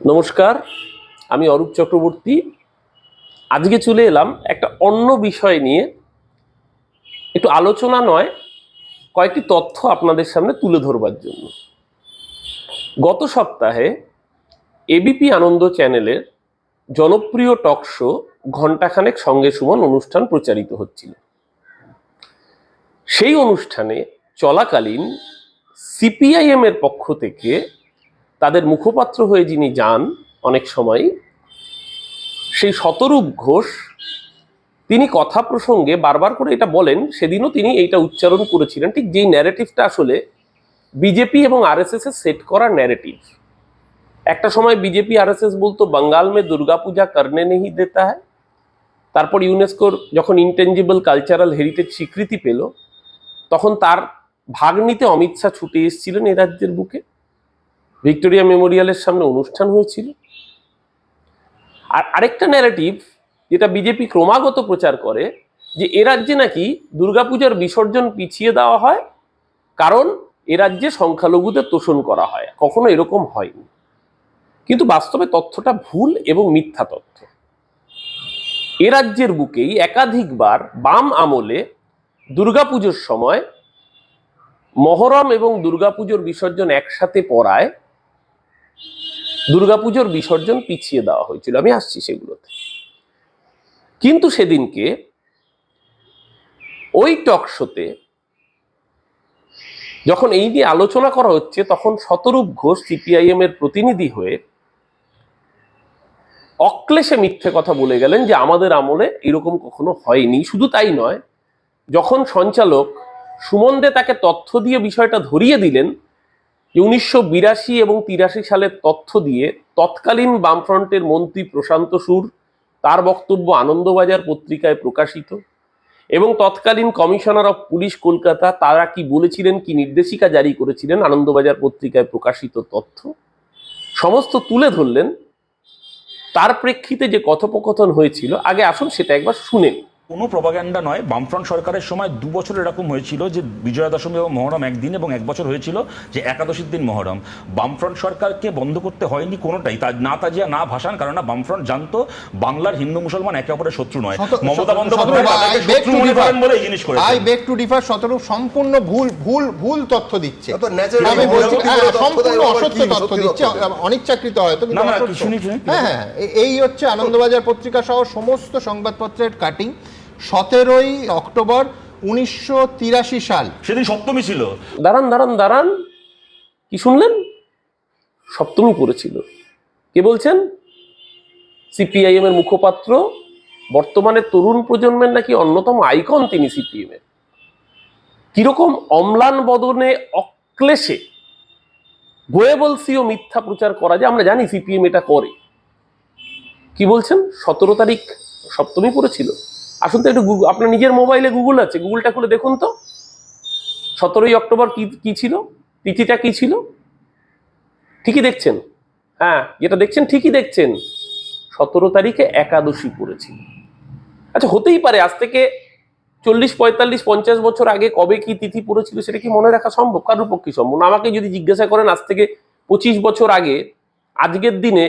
নমস্কার, আমি অরূপ চক্রবর্তী। আজকে চলে এলাম একটা অন্য বিষয় নিয়ে। একটু আলোচনা নয়, কয়েকটি তথ্য আপনাদের সামনে তুলে ধরবার জন্য। গত সপ্তাহে এবিপি আনন্দ চ্যানেলের জনপ্রিয় টক শো ঘণ্টাখানেক সঙ্গে সুমন অনুষ্ঠান প্রচারিত হচ্ছিল। সেই অনুষ্ঠানে চলাকালীন সিপিআইএমের পক্ষ থেকে তাদের মুখপাত্র হয়ে যিনি যান অনেক সময়, সেই শতরূপ ঘোষ, তিনি কথা প্রসঙ্গে বারবার করে এটা বলেন, সেদিনও তিনি এইটা উচ্চারণ করেছিলেন। ঠিক যেই ন্যারেটিভটা আসলে বিজেপি এবং আরএসএস এর সেট করা ন্যারেটিভ একটা সময় বিজেপি আরএসএস বলতো, বাঙ্গাল মে দুর্গাপূজা করনে নেই দেতা হয় তারপর ইউনেস্কোর যখন ইনটেঞ্জিবল কালচারাল হেরিটেজ স্বীকৃতি পেল, তখন তার ভাগ নিতে অমিত শাহ ছুটে এসেছিলেন এ রাজ্যের বুকে। ভিক্টোরিয়া মেমোরিয়ালের সামনে অনুষ্ঠান হয়েছিল। আর আরেকটা ন্যারেটিভ যেটা বিজেপি ক্রমাগত প্রচার করে, যে এ রাজ্যে নাকি দুর্গাপূজার বিসর্জন পিছিয়ে দেওয়া হয়, কারণ এ রাজ্যে সংখ্যালঘুদের তোষণ করা হয়। কখনো এরকম হয়নি। কিন্তু বাস্তবে তথ্যটা ভুল এবং মিথ্যা তথ্য। এ রাজ্যের বুকেই একাধিকবার বাম আমলে দুর্গাপুজোর সময় মহরম এবং দুর্গাপুজোর বিসর্জন একসাথে পড়ায় দুর্গাপুজোর বিসর্জন পিছিয়ে দেওয়া হয়েছিল। আমি আসছি সেগুলোতে। কিন্তু সেদিনকে ওই টক শোতে যখন এই নিয়ে আলোচনা করা হচ্ছে, তখন শতরূপ ঘোষ সিপিআইএম এর প্রতিনিধি হয়ে অক্লেশে মিথ্যে কথা বলে গেলেন যে আমাদের আমলে এরকম কখনো হয়নি। শুধু তাই নয়, যখন সঞ্চালক সুমন দে তাকে তথ্য দিয়ে বিষয়টা ধরিয়ে দিলেন যে উনিশশো বিরাশি এবং তিরাশি সালের তথ্য দিয়ে তৎকালীন বামফ্রন্টের মন্ত্রী প্রশান্ত সুর তার বক্তব্য আনন্দবাজার পত্রিকায় প্রকাশিত এবং তৎকালীন কমিশনার অফ পুলিশ কলকাতা তারা কি বলেছিলেন, কি নির্দেশিকা জারি করেছিলেন আনন্দবাজার পত্রিকায় প্রকাশিত তথ্য সমস্ত তুলে ধরলেন, তার প্রেক্ষিতে যে কথোপকথন হয়েছিল, আগে আসুন সেটা একবার শুনে। কোনো প্রপাগ্যান্ডা নয় বামফ্রন্ট সরকারের সময় দু বছর এরকম হয়েছিল যে বিজয়া দশমী এবং মহরম একদিন এবং এক বছর হয়েছিল যে একাদশীর দিন মহরম। বামফ্রন্ট সরকারকে বন্ধ করতে হয়নি কোনোটাই। তা না তাজিয়া না ভাসান কারণ না বামফ্রন্ট জানতো বাংলার হিন্দু মুসলমান একে অপরের শত্রু নয়। মমতা বন্দ্যোপাধ্যায় শত্রু মনে করেন বলে এই জিনিস আই করেছেন বেগ টু ডিফার শতরূপ সম্পূর্ণ ভুল ভুল ভুল তথ্য দিচ্ছে। আমি বলছি হ্যাঁ, সম্পূর্ণ অসত্য তথ্য দিচ্ছে? অনিচ্ছাকৃত হয়তো কিন্তু না, না, শুনি, শুনি, হ্যাঁ হ্যাঁ এই হচ্ছে আনন্দবাজার পত্রিকা সহ সমস্ত সংবাদপত্রের কাটিং সতেরোই অক্টোবর উনিশশো তিরাশি সাল। সেদিন সপ্তমী ছিল। দাঁড়ান দাঁড়ান দাঁড়ান। কি শুনলেন? সপ্তমী পড়েছিল। কে বলছেন? সিপিআইএম এর মুখপাত্র। বর্তমানে তরুণ প্রজন্মের নাকি অন্যতম আইকন তিনি সিপিএম এর কীরকম অম্লান বদনে অক্লেশে গোয়েবলসিও মিথ্যা প্রচার করা যায় আমরা জানি সিপিএম এটা করে। কি বলছেন? সতেরো তারিখ সপ্তমী পড়েছিল। আসুন তো একটু আপনার নিজের মোবাইলে গুগল আছে গুগলটা খুলে দেখুন তো। সতেরোই অক্টোবর কি কি ছিল? তিথিটা কি ছিল? ঠিকই দেখছেন। হ্যাঁ যেটা দেখছেন ঠিকই দেখছেন। সতেরো তারিখে একাদশী পড়েছিল আচ্ছা হতেই পারে, আজ থেকে চল্লিশ, পঁয়তাল্লিশ, পঞ্চাশ বছর আগে কবে কি তিথি পড়েছিল সেটা কি মনে রাখা সম্ভব? কারোর পক্ষে সম্ভব আমাকে যদি জিজ্ঞাসা করেন, আজ থেকে পঁচিশ বছর আগে, আজকের দিনে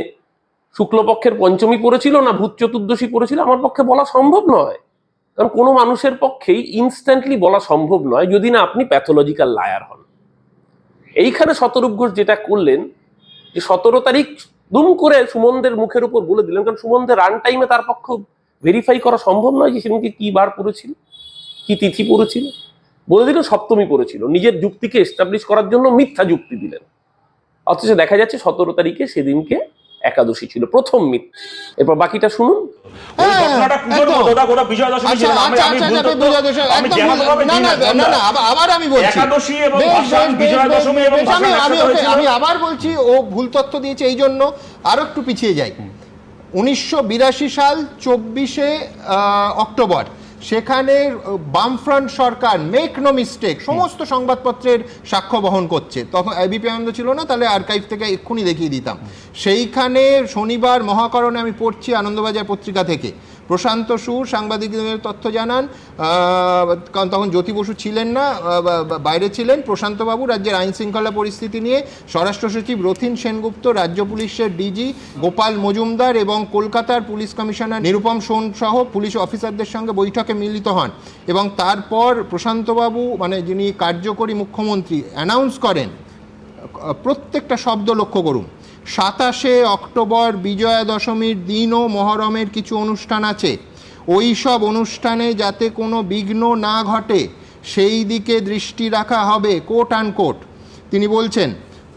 শুক্লপক্ষের পঞ্চমী পড়েছিল না ভূত চতুর্দশী পড়েছিল, আমার পক্ষে বলা সম্ভব নয়। কারণ কোনো মানুষের পক্ষেই ইনস্ট্যান্টলি বলা সম্ভব নয় যদি না আপনি প্যাথোলজিক্যাল লায়ার হন। এইখানে শতরূপ ঘোষ যেটা করলেন, যে সতেরো তারিখ দুম করে সুমনদের মুখের উপর বলে দিলেন, কারণ সুমনদের রান টাইমে তার পক্ষে ভেরিফাই করা সম্ভব নয় যে সেদিনকে কি বার পড়েছিল, কি তিথি পড়েছিল। বলে দিলেন সপ্তমী পড়েছিল, নিজের যুক্তিকে এস্টাবলিশ করার জন্য মিথ্যা যুক্তি দিলেন। অথচ দেখা যাচ্ছে সতেরো তারিখে সেদিনকে একাদশী ছিল প্রথম মিথ্যে এরপর বাকিটা শুনুন। আবার- বলছি। আমি আবার বলছি ও ভুল তথ্য দিয়েছে এই জন্য আরও একটু পিছিয়ে যাই। উনিশশো বিরাশি সাল চব্বিশে অক্টোবর। সেখানে বামফ্রন্ট সরকার মেক নো মিস্টেক সমস্ত সংবাদপত্রের সাক্ষ্য বহন করছে। তখন এবিপি আনন্দ ছিল না তাহলে আর্কাইভ থেকে এক্ষুনি দেখিয়ে দিতাম। সেইখানে শনিবার মহাকরণে আমি পড়ছি আনন্দবাজার পত্রিকা থেকে। প্রশান্ত সুর, সাংবাদিকদের তথ্য জানান। কারণ তখন জ্যোতি বসু ছিলেন না বাইরে ছিলেন। প্রশান্তবাবু রাজ্যের আইন শৃঙ্খলা পরিস্থিতি নিয়ে স্বরাষ্ট্র সচিব রথিন সেনগুপ্ত, রাজ্য পুলিশের ডিজি গোপাল মজুমদার এবং কলকাতার পুলিশ কমিশনার নিরুপম সোন সহ পুলিশ অফিসারদের সঙ্গে বৈঠকে মিলিত হন। এবং তারপর প্রশান্তবাবু মানে যিনি কার্যকরী মুখ্যমন্ত্রী অ্যানাউন্স করেন। প্রত্যেকটা শব্দ লক্ষ্য করুন। সাতাশে অক্টোবর বিজয়া দশমীর দিনও মহরমের কিছু অনুষ্ঠান আছে। ওই সব অনুষ্ঠানে যাতে কোনো বিঘ্ন না ঘটে, সেই দিকে দৃষ্টি রাখা হবে কোট আন কোট তিনি বলছেন,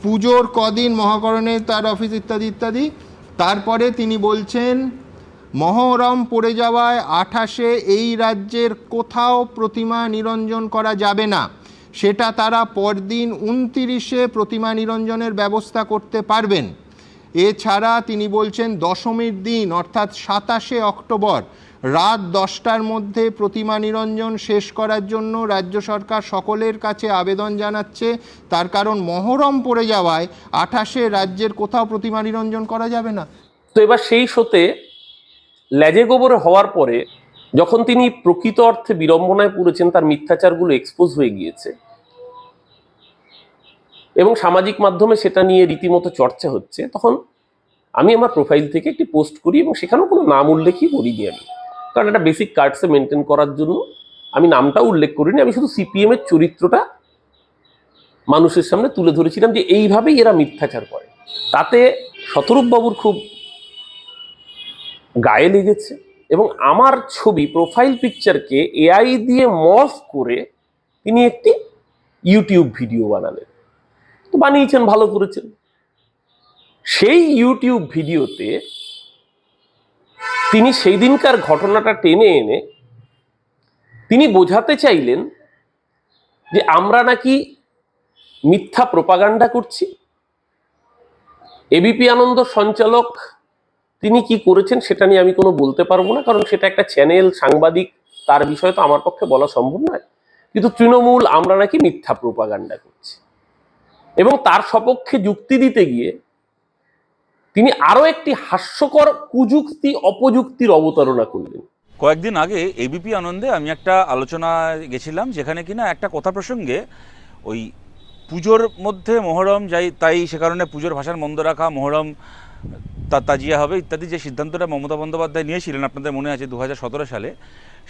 পুজোর কদিন মহাকরণে তার অফিস ইত্যাদি ইত্যাদি। তারপরে তিনি বলছেন, মহরম পড়ে যাওয়ায় আঠাশে এই রাজ্যের কোথাও প্রতিমা নিরঞ্জন করা যাবে না। সেটা তারা পরদিন উনতিরিশে প্রতিমা নিরঞ্জনের ব্যবস্থা করতে পারবেন। এছাড়া তিনি বলছেন দশমীর দিন, অর্থাৎ সাতাশে অক্টোবর, রাত দশটার মধ্যে প্রতিমা নিরঞ্জন শেষ করার জন্য রাজ্য সরকার সকলের কাছে আবেদন জানাচ্ছে। তার কারণ মহরম পড়ে যাওয়ায় আঠাশে রাজ্যের কোথাও প্রতিমা নিরঞ্জন করা যাবে না। তো এবার সেই শোতে ল্যাজে গোবরে হওয়ার পরে যখন তিনি প্রকৃত অর্থে বিড়ম্বনায় পড়েছেন, তার মিথ্যাচারগুলো এক্সপোজ হয়ে গিয়েছে। এবং সামাজিক মাধ্যমে সেটা নিয়ে রীতিমতো চর্চা হচ্ছে, তখন আমি আমার প্রোফাইল থেকে একটি পোস্ট করি এবং সেখানেও কোনো নাম উল্লেখই করিনি আমি। কারণ একটা বেসিক কার্ডসে মেনটেন করার জন্য আমি নামটাও উল্লেখ করিনি, আমি শুধু সিপিএমের চরিত্রটা মানুষের সামনে তুলে ধরেছিলাম যে এইভাবেই এরা মিথ্যাচার করে। তাতে শতরূপবাবুর খুব গায়ে লেগেছে এবং আমার ছবি প্রোফাইল পিকচারকে এআই দিয়ে মফ করে তিনি একটি ইউটিউব ভিডিও বানালেন। বানিয়েছেন, ভালো করেছেন। সেই ইউটিউব ভিডিওতে তিনি সেই দিনকার ঘটনাটা টেনে এনে তিনি বোঝাতে চাইলেন যে আমরা নাকি মিথ্যা প্রপাগান্ডা করছি। এবিপি আনন্দ সঞ্চালক তিনি কি করেছেন সেটা নিয়ে আমি কোনো বলতে পারব না, কারণ সেটা একটা চ্যানেল, সাংবাদিক, তার বিষয়ে তো আমার পক্ষে বলা সম্ভব নয়। কিন্তু তৃণমূল, আমরা নাকি মিথ্যা প্রোপাগান্ডা করছি। এবং তার সপক্ষে যুক্তি দিতে গিয়ে তিনি আরও একটি হাস্যকর কুযুক্তি, অপযুক্তির অবতারণা করলেন। কয়েকদিন আগে এবিপি আনন্দে আমি একটা আলোচনায় গেছিলাম যেখানে কিনা একটা কথা প্রসঙ্গে ওই পুজোর মধ্যে মহরম যাই, তাই সে কারণে পুজোর ভাষার মন্দ রাখা, মহরম, তা তাজিয়া হবে ইত্যাদি যে সিদ্ধান্তটা মমতা বন্দ্যোপাধ্যায় নিয়েছিলেন আপনাদের মনে আছে দু হাজার সতেরো সালে,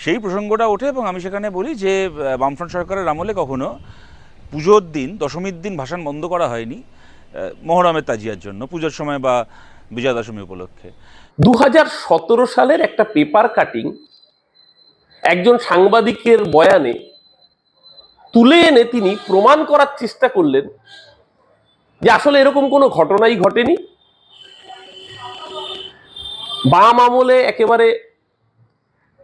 সেই প্রসঙ্গটা ওঠে এবং আমি সেখানে বলি যে বামফ্রন্ট সরকারের আমলে কখনো পুজোর দিন, দশমীর দিন ভাষণ বন্ধ করা হয়নি মহরমের তাজিয়ার জন্য, পুজোর সময় বা বিজয়া দশমী উপলক্ষে। দু হাজার সতেরো সালের একটা পেপার কাটিং একজন সাংবাদিকের বয়ানে তুলে এনে তিনি প্রমাণ করার চেষ্টা করলেন যে আসলে এরকম কোনো ঘটনাই ঘটেনি। বাম আমলে একেবারে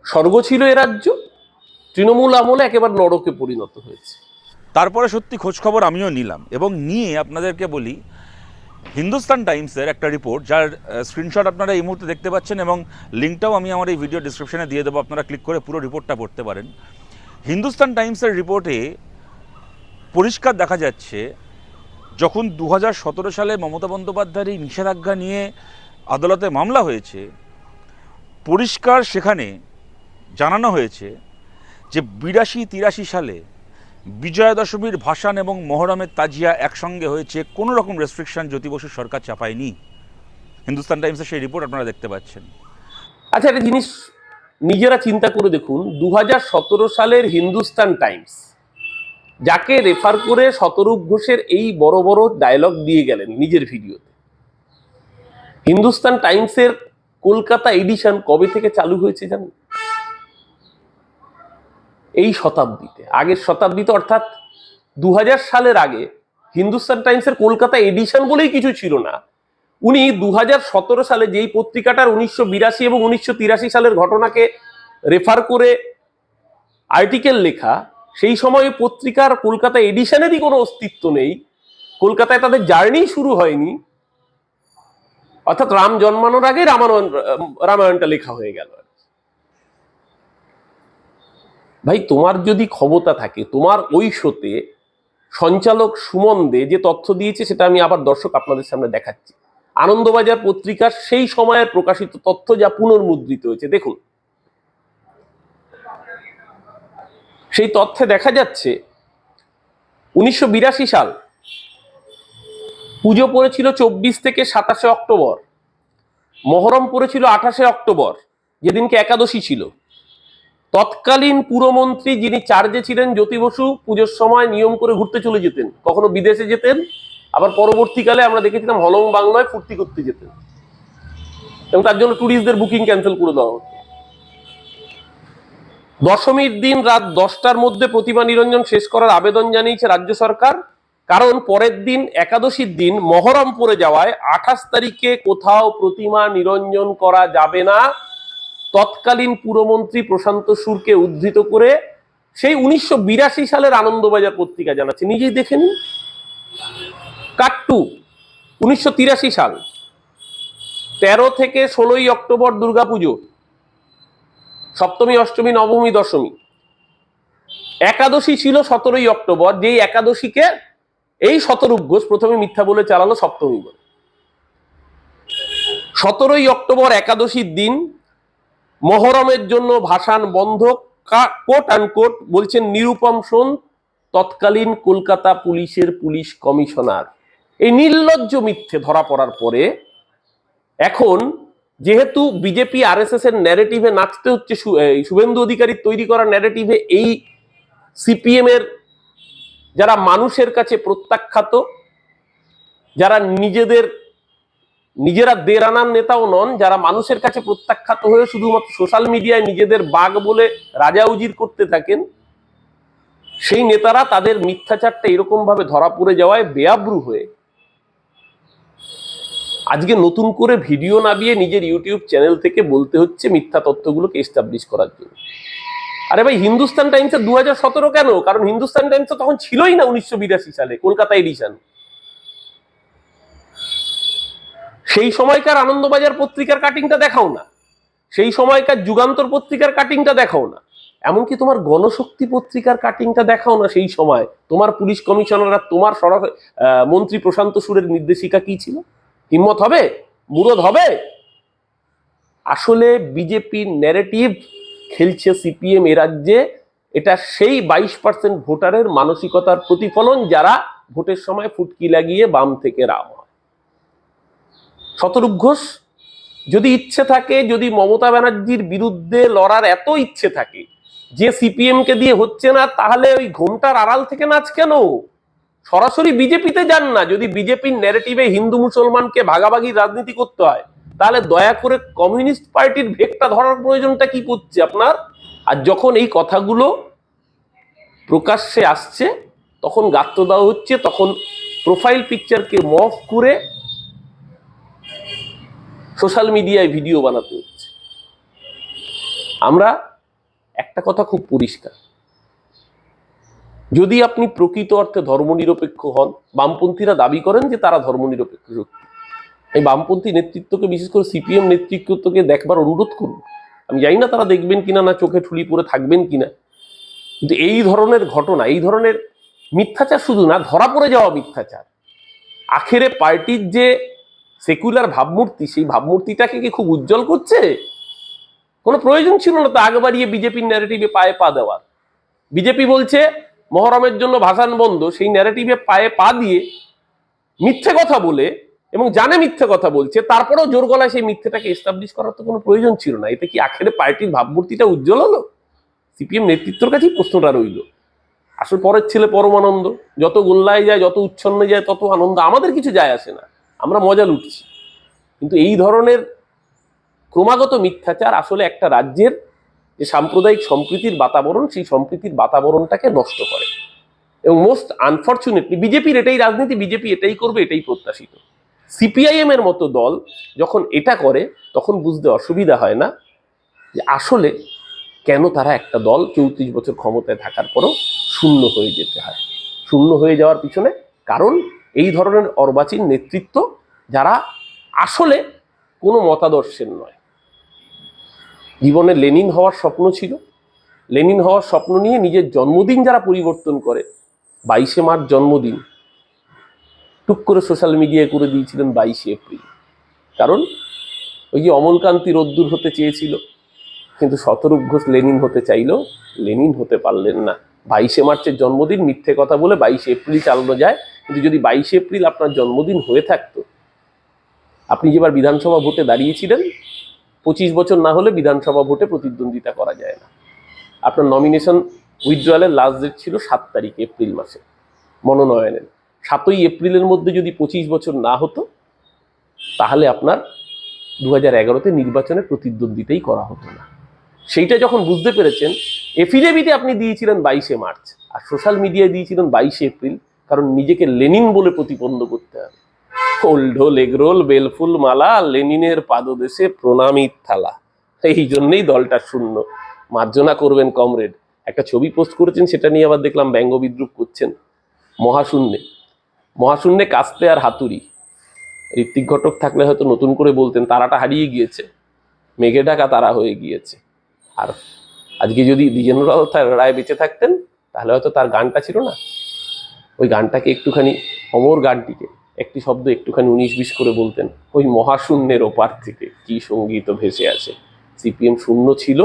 স্বর্গ ছিল এ রাজ্য, তৃণমূল আমলে একেবারে নরকে পরিণত হয়েছে। তারপরে সত্যি খোঁজখবর আমিও নিলাম এবং নিয়ে আপনাদেরকে বলি, হিন্দুস্তান টাইমসের একটা রিপোর্ট, যার স্ক্রিনশট আপনারা এই মুহূর্তে দেখতে পাচ্ছেন এবং লিঙ্কটাও আমি আমার এই ভিডিও ডিসক্রিপশনে দিয়ে দেবো, আপনারা ক্লিক করে পুরো রিপোর্টটা পড়তে পারেন। হিন্দুস্তান টাইমসের রিপোর্টে পরিষ্কার দেখা যাচ্ছে, যখন দু হাজার সতেরো সালে মমতা বন্দ্যোপাধ্যায়ের এই নিষেধাজ্ঞা নিয়ে আদালতে মামলা হয়েছে, পরিষ্কার সেখানে জানানো হয়েছে যে বিরাশি তিরাশি সালে বিজয়া দশমীর ভাসান এবং মহরমের তাজিয়া একসঙ্গে হয়েছে, কোনো রকম রেস্ট্রিকশন জ্যোতি বসুর সরকার চাপায়নি। হিন্দুস্তান টাইমসের সেই রিপোর্ট আপনারা দেখতে পাচ্ছেন। আচ্ছা একটা জিনিস নিজেরা চিন্তা করে দেখুন দু হাজার সতেরো সালের হিন্দুস্তান টাইমস, যাকে রেফার করে শতরূপ ঘোষের এই বড় বড় ডায়লগ দিয়ে গেলেন নিজের ভিডিওতে। হিন্দুস্তান টাইমসের কলকাতা এডিশন কবে থেকে চালু হয়েছে জানেন? এই শতাব্দীতে। আগের শতাব্দীতে অর্থাৎ দু হাজার সালের আগে হিন্দুস্তান টাইমসের কলকাতা এডিশন বলেই কিছু ছিল না। উনি দু হাজার সতেরো সালে যেই পত্রিকাটার উনিশশো বিরাশি এবং উনিশশো তিরাশি সালের ঘটনাকে রেফার করে আর্টিকেল লেখা, সেই সময় পত্রিকার কলকাতা এডিশনেরই কোনো অস্তিত্ব নেই। কলকাতায় তাদের জার্নি শুরু হয়নি। অর্থাৎ রাম জন্মানোর আগে রামায়ণ রামায়ণটা লেখা হয়ে গেল। ভাই, তোমার যদি ক্ষমতা থাকে, তোমার ওই শোতে সঞ্চালক সুমন দে যে তথ্য দিয়েছে, সেটা আমি আবার দর্শক আপনাদের সামনে দেখাচ্ছি। আনন্দবাজার পত্রিকার সেই সময়ের প্রকাশিত তথ্য যা পুনর্মুদ্রিত হয়েছে, দেখুন। সেই তথ্যে দেখা যাচ্ছে, উনিশশো বিরাশি সাল, পুজো পড়েছিল চব্বিশ থেকে সাতাশে অক্টোবর, মহরম পড়েছিল আঠাশে অক্টোবর, যেদিনকে একাদশী ছিল। তৎকালীন পুরমন্ত্রী যিনি চার্জে ছিলেন জ্যোতি বসু, পুজোর সময় নিয়ম করে ঘুরতে চলে যেতেন। কখনো বিদেশে যেতেন, আবার পরবর্তীকালে আমরা দেখেছিলাম হলং বাংলায় ফুর্তি করতে যেতেন। এবং তার জন্য ট্যুরিস্টদের বুকিং ক্যান্সেল করে দেওয়া হতো। দশমীর দিন রাত দশটার মধ্যে প্রতিমা নিরঞ্জন শেষ করার আবেদন জানিয়েছে রাজ্য সরকার। কারণ পরের দিন একাদশীর দিন মহরম পড়ে যাওয়ায় আঠাশ তারিখে কোথাও প্রতিমা নিরঞ্জন করা যাবে না। তৎকালীন পুরমন্ত্রী প্রশান্ত সুরকে উদ্ধৃত করে সেই উনিশশো বিরাশি সালের আনন্দবাজার পত্রিকা জানাচ্ছে। নিজেই দেখে নিন। কাট্টু, উনিশশো তিরাশি সাল। তেরো থেকে ষোলোই অক্টোবর দুর্গাপুজো। সপ্তমী, অষ্টমী, নবমী, দশমী। একাদশী ছিল সতেরোই অক্টোবর। যেই একাদশীকে এই শতরূপ ঘোষ প্রথমে মিথ্যা বলে চালালো সপ্তমী বলে। সতেরোই অক্টোবর একাদশীর দিন মহরমের জন্য ভাসান বন্ধ কোট কোট বলছেন নিরুপম সোন, তৎকালীন কলকাতা পুলিশের পুলিশ কমিশনার। এই নির্লজ্জ মিথ্যে ধরা পড়ার পরে এখন যেহেতু বিজেপি আর এস এর ন্যারেটিভে নাচতে হচ্ছে শুভেন্দু অধিকারী তৈরি করা ন্যারেটিভে এই সিপিএম এর যারা মানুষের কাছে প্রত্যাখ্যাত, যারা নিজেদের নিজেরা দেরানার নেতাও নন, যারা মানুষের কাছে প্রত্যাখ্যাত হয়ে শুধুমাত্র সোশ্যাল মিডিয়ায় নিজেদের বাঘ বলে রাজা উজির করতে থাকেন, সেই নেতারা তাদের মিথ্যাচারটা এরকম ভাবে ধরা পড়ে যাওয়ায় বেআব্রু হয়ে। আজকে নতুন করে ভিডিও নামিয়ে নিজের ইউটিউব চ্যানেল থেকে বলতে হচ্ছে মিথ্যা তথ্যগুলোকে এস্টাবলিশ করার জন্য। আরে ভাই, হিন্দুস্তান টাইমসে দু হাজার সতেরো কেন? কারণ হিন্দুস্তান টাইমস তখন ছিলই না উনিশশো বিরাশি সালে, কলকাতা এডিশন সেই সময়কার আনন্দবাজার পত্রিকার কাটিংটা দেখাও না। সেই সময়কার যুগান্তর পত্রিকার কাটিংটা দেখাও না। এমনকি তোমার গণশক্তি পত্রিকার কাটিংটা দেখাও না সেই সময়। তোমার পুলিশ কমিশনাররা তোমার সরাসরি মন্ত্রী প্রশান্ত সুরের নির্দেশিকা কি ছিল? হিম্মত হবে? মুরদ হবে? আসলে বিজেপির ন্যারেটিভ খেলছে সিপিএম এ রাজ্যে। এটা সেই বাইশ পার্সেন্ট ভোটারের মানসিকতার প্রতিফলন যারা ভোটের সময় ফুটকি লাগিয়ে বাম থেকে হয়। শতরূপ ঘোষ, যদি ইচ্ছে থাকে, যদি মমতা ব্যানার্জির বিরুদ্ধে লড়ার এত ইচ্ছে থাকে, যে সিপিএম কে দিয়ে হচ্ছে না, তাহলে ওই ঘোমটার আড়াল থেকে নাচ কেন? সরাসরি বিজেপিতে যান না, যদি বিজেপির ন্যারেটিভে হিন্দু মুসলমানকে ভাগাভাগি রাজনীতি করতে হয়, তাহলে দয়া করে কমিউনিস্ট পার্টির ভেগটা ধরার প্রয়োজনটা কি করছে আপনার? আর যখন এই কথাগুলো প্রকাশ্যে আসছে, তখন গাত্র দেওয়া হচ্ছে, তখন প্রোফাইল পিকচারকে মফ করে সোশ্যাল মিডিয়ায় ভিডিও বানাতে হচ্ছে। আমরা একটা কথা খুব পরিষ্কার। যদি আপনি প্রকৃত অর্থে ধর্মনিরপেক্ষ হন, বামপন্থীরা দাবি করেন যে তারা ধর্মনিরপেক্ষ শক্তি। এই বামপন্থী নেতৃত্বকে, বিশেষ করে সিপিএম নেতৃত্বকে দেখবার অনুরোধ করুন। আমি জানি না তারা দেখবেন কিনা, না চোখে ঠুলি পরে থাকবেন কিনা। কিন্তু এই ধরনের ঘটনা, এই ধরনের মিথ্যাচার শুধু না, ধরা পড়ে যাওয়া মিথ্যাচার। আখেরে পার্টির যে সেকুলার ভাবমূর্তি, সেই ভাবমূর্তিটাকে কি খুব উজ্জ্বল করছে? কোনো প্রয়োজন ছিল না তো আগে বাড়িয়ে বিজেপির ন্যারেটিভে পায়ে পা দেওয়ার। বিজেপি বলছে, মহরমের জন্য ভাষণ বন্ধ, সেই ন্যারেটিভে পায়ে পা দিয়ে মিথ্যে কথা বলে এবং জানে মিথ্যে কথা বলছে, তারপরেও জোর গলায় সেই মিথ্যেটাকে এস্টাবলিশ করার তো কোনো প্রয়োজন ছিল না। এতে কি আখেরে পার্টির ভাবমূর্তিটা উজ্জ্বল হলো? সিপিএম নেতৃত্বর কাছেই প্রশ্নটা রইল। আসল পরের ছেলে পরমানন্দ, যত গোল্লায় যায়, যত উচ্ছন্নে যায়, তত আনন্দ, আমাদের কিছু যায় আসে না। আমরা মজা লুটছি। কিন্তু এই ধরনের ক্রমাগত মিথ্যাচার আসলে একটা রাজ্যের যে সাম্প্রদায়িক সম্প্রীতির বাতাবরণ, সেই সম্প্রীতির বাতাবরণটাকে নষ্ট করে। এবং মোস্ট আনফর্চুনেটলি বিজেপির এটাই রাজনীতি, বিজেপি এটাই করবে, এটাই প্রত্যাশিত। সিপিআইএম এর মতো দল যখন এটা করে, তখন বুঝতে অসুবিধা হয় না যে আসলে কেন তারা একটা দল চৌত্রিশ বছর ক্ষমতায় থাকার পরও শূন্য হয়ে যেতে হয়। শূন্য হয়ে যাওয়ার পিছনে কারণ এই ধরনের অর্বাচীন নেতৃত্ব যারা আসলে কোনো মতাদর্শের নয়। জীবনে লেনিন হওয়ার স্বপ্ন ছিল। লেনিন হওয়ার স্বপ্ন নিয়ে নিজের জন্মদিন যারা পরিবর্তন করে, বাইশে মার্চ জন্মদিন, টুক করে সোশ্যাল মিডিয়ায় করে দিয়েছিলেন বাইশে এপ্রিল। কারণ ওই যে অমলকান্তি রোদ্দুর হতে চেয়েছিল, কিন্তু শতরূপ ঘোষ লেনিন হতে চাইলেও লেনিন হতে পারলেন না। বাইশে মার্চের জন্মদিন মিথ্যে কথা বলে বাইশে এপ্রিল চালানো যায়। কিন্তু যদি বাইশে এপ্রিল আপনার জন্মদিন হয়ে থাকতো, আপনি যেবার বিধানসভা ভোটে দাঁড়িয়েছিলেন, পঁচিশ বছর না হলে বিধানসভা ভোটে প্রতিদ্বন্দ্বিতা করা যায় না। আপনার নমিনেশন উইথড্রয়ালের লাস্ট ডেট ছিল সাত তারিখ এপ্রিল মাসে, মনোনয়নের। সাতই এপ্রিলের মধ্যে যদি পঁচিশ বছর না হতো, তাহলে আপনার দু হাজার এগারোতে নির্বাচনে প্রতিদ্বন্দ্বিতাই করা হতো না। সেইটা যখন বুঝতে পেরেছেন এফিডেভিটে আপনি দিয়েছিলেন বাইশে মার্চ, আর সোশ্যাল মিডিয়ায় দিয়েছিলেন বাইশে এপ্রিল কারণ নিজেকে লেনিন বলে প্রতিপন্ন করতে হবে। ওল্ডোল এগরোল বেলফুল মালা, লেনিনের পাদদেশে প্রণামী থালা। এই জন্যই দলটা শূন্য। মার্জনা করবেন কমরেড। একটা ছবি পোস্ট করেছেন, সেটা নিয়ে আবার দেখলাম ব্যঙ্গ বিদ্রুপ করছেন মহাশূন্যে। মহাশূন্যে কাস্তে আর হাতুড়ি। ঋত্বিক ঘটক থাকলে হয়তো নতুন করে বলতেন, তারাটা হারিয়ে গিয়েছে। মেঘে ঢাকা তারা হয়ে গিয়েছে। আর আজকে যদি দ্বিজেন্দ্রলাল রায় বেঁচে থাকতেন, তাহলে হয়তো তার গানটা ছিল না। ওই গানটাকে একটুখানি অমর গানটিকে, একটি শব্দ একটুখানি উনিশ বিশ করে বলতেন। ওই মহাশূন্যের ওপার থেকে কি সংগীত ভেসে আছে সিপিএম শূন্য ছিল,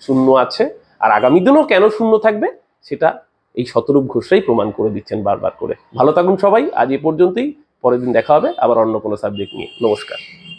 শূন্য আছে, আর আগামী দিনও কেন শূন্য থাকবে? সেটা এই শতরূপ ঘোষরাই প্রমাণ করে দিচ্ছেন বারবার করে। ভালো থাকুন সবাই, আজ এ পর্যন্তই, পরের দিন দেখা হবে আবার অন্য কোনো সাবজেক্ট নিয়ে। নমস্কার।